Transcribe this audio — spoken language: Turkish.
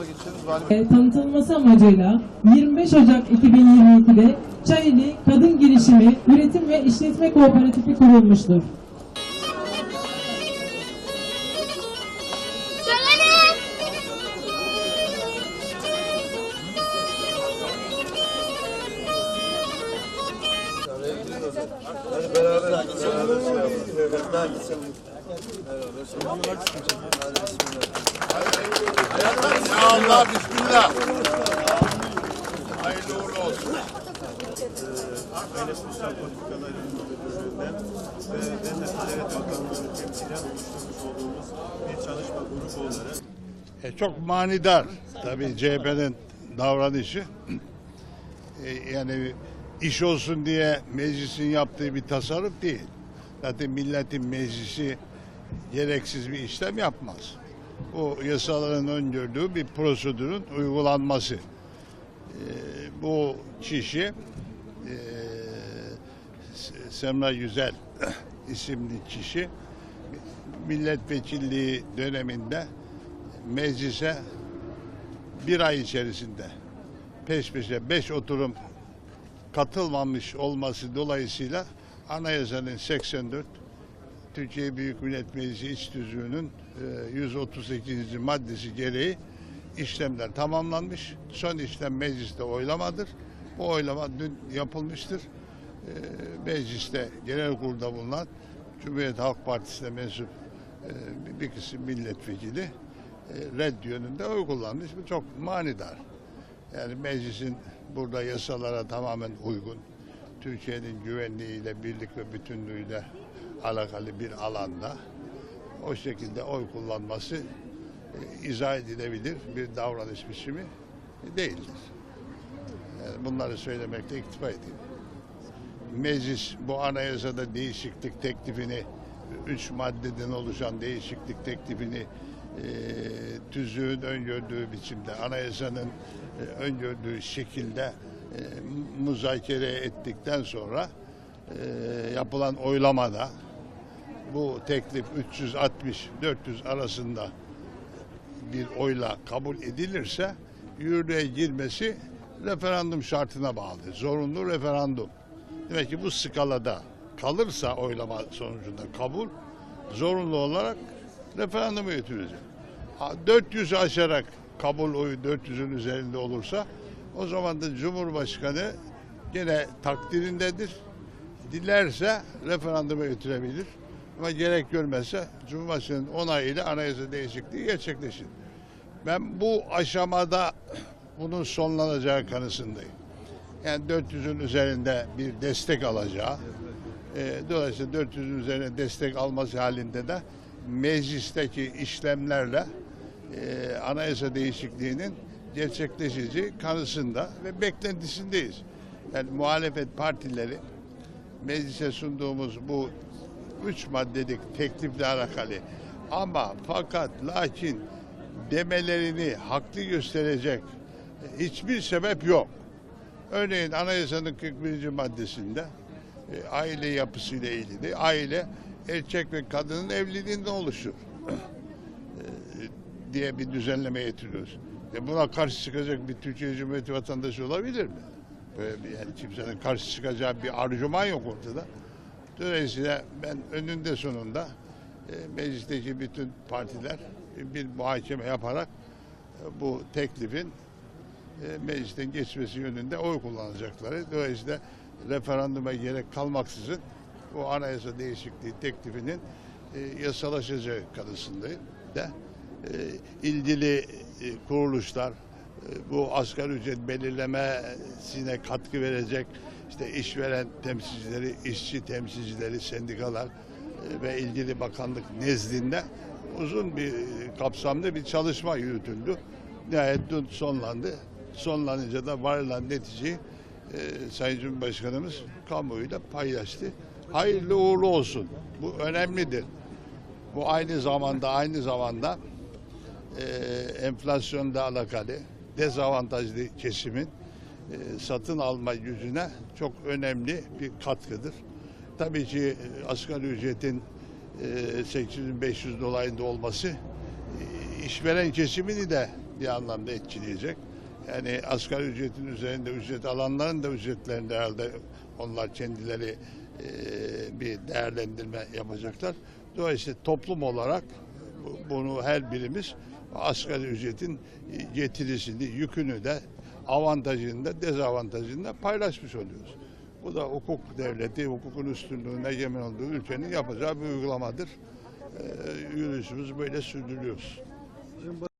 tarafa geçiyoruz. Vali e, tanıtılması amacıyla 25 Ocak 2022'de Çayeli Kadın Girişimi Üretim ve İşletme Kooperatifi kurulmuştur. Hadi beraber Daha gitsin. Ya Allah bismillah. Hayırlı uğurlu olsun. Aile Sosyal Politikalar Müdürlüğü'nden ve Ticaret Bakanlığı'nı temsilen oluşturmuş olduğumuz bir çalışma grubu olarak E, çok manidar tabii CHP'nin davranışı. E, yani iş olsun diye meclisin yaptığı bir tasarruf değil. Zaten milletin meclisi gereksiz bir işlem yapmaz. Bu yasaların öngördüğü bir prosedürün uygulanması. E, bu kişi e, Semra Yüzel isimli kişi milletvekilliği döneminde meclise bir ay içerisinde peş peşe beş oturum katılmamış olması dolayısıyla anayasanın 84 Türkiye Büyük Millet Meclisi İç Tüzüğü'nün e, 138. maddesi gereği işlemler tamamlanmış. Son işlem mecliste oylamadır. Bu oylama dün yapılmıştır. E, Mecliste genel kurulda bulunan Cumhuriyet Halk Partisi'ne mensup e, bir kısım milletvekili e, red yönünde oy kullanmış. Bu çok manidar. Yani meclisin burada yasalara tamamen uygun, Türkiye'nin güvenliğiyle, birlik ve bütünlüğüyle alakalı bir alanda o şekilde oy kullanması e, izah edilebilir bir davranış biçimi değildir. Yani bunları söylemekte iktifa edeyim. Meclis bu anayasada değişiklik teklifini, üç maddeden oluşan değişiklik teklifini e, tüzüğün öngördüğü biçimde, anayasanın e, öngördüğü şekilde e, muzakere ettikten sonra e, yapılan oylamada bu teklif 360-400 arasında bir oyla kabul edilirse yürürlüğe girmesi referandum şartına bağlı. Zorunlu referandum. Demek ki bu skalada kalırsa oylama sonucunda kabul zorunlu olarak referanduma götürülecek. Ha, 400'ü aşarak kabul oyu 400'ün üzerinde olursa o zaman da Cumhurbaşkanı gene takdirindedir. Dilerse referanduma götürebilir. Ama gerek görmezse Cumhurbaşkanı'nın onayıyla anayasa değişikliği gerçekleşir. Ben bu aşamada bunun sonlanacağı kanısındayım. Yani 400'ün üzerinde bir destek alacağı, e, dolayısıyla 400'ün üzerine destek alması halinde de meclisteki işlemlerle e, anayasa değişikliğinin gerçekleşeceği kanısında ve beklentisindeyiz. Yani muhalefet partileri meclise sunduğumuz bu üç maddelik teklifle alakalı ama fakat lakin demelerini haklı gösterecek hiçbir sebep yok. Örneğin anayasanın 41. maddesinde e, aile yapısıyla ilgili aile erkek ve kadının evliliğinden oluşur e, diye bir düzenleme getiriyoruz. E buna karşı çıkacak bir Türkiye Cumhuriyeti vatandaşı olabilir mi? Böyle bir yani kimsenin karşı çıkacağı bir argüman yok ortada. Dolayısıyla ben önünde sonunda e, meclisteki bütün partiler e, bir muhakeme yaparak e, bu teklifin meclisten geçmesi yönünde oy kullanacakları. Dolayısıyla referanduma gerek kalmaksızın bu anayasa değişikliği teklifinin yasalaşacağı kanısındayım de ilgili kuruluşlar bu asgari ücret belirlemesine katkı verecek işte işveren temsilcileri, işçi temsilcileri, sendikalar e, ve ilgili bakanlık nezdinde uzun bir kapsamlı bir çalışma yürütüldü. Nihayet dün sonlandı. Sonlanınca da varılan neticeyi e, Sayın Cumhurbaşkanımız kamuoyuyla paylaştı. Hayırlı uğurlu olsun. Bu önemlidir. Bu aynı zamanda aynı zamanda e, enflasyonla alakalı dezavantajlı kesimin satın alma gücüne çok önemli bir katkıdır. Tabii ki e, asgari ücretin e, 8500 dolayında olması e, işveren kesimini de bir anlamda etkileyecek. Yani asgari ücretin üzerinde ücret alanların da ücretlerinde herhalde onlar kendileri e, bir değerlendirme yapacaklar. Dolayısıyla toplum olarak bu- bunu her birimiz asgari ücretin getirisini, yükünü de avantajını da dezavantajını da paylaşmış oluyoruz. Bu da hukuk devleti, hukukun üstünlüğüne egemen olduğu ülkenin yapacağı bir uygulamadır. Ee, yürüyüşümüzü böyle sürdürüyoruz.